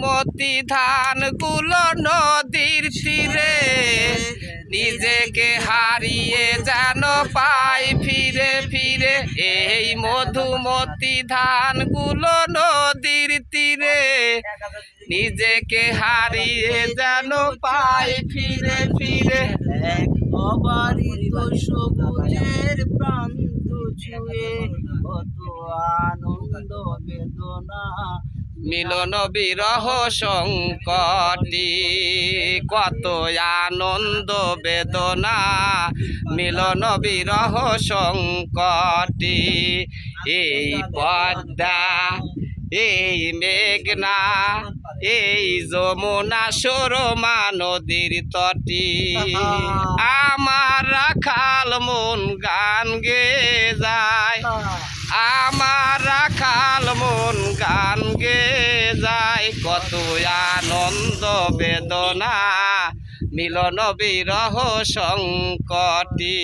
মধুমতি ধানগুলো নদীর তীরে, নিজেকে হারিয়ে যেন পাই ফিরে ফিরে। এই মধুমতি ধানগুলো নদীর তীরে, নিজেকে হারিয়ে যেন পাই ফিরে ফিরে। অবারিত সবুজের প্রান্ত ছুঁয়ে, কত আনন্দ বেদনা মিলন বিরহ সংকটি কত আনন্দ বেদনা। মিলন বিরহ সংকটি এই পদ্মা, এই মেঘনা, এই যমুনা সরমা নদীর তটি। আমার রাখাল মন গান গে যায়, আমার রাখাল মন গান গে যায় কত আনন্দ বেদনা মিলন বিরহ সংকটি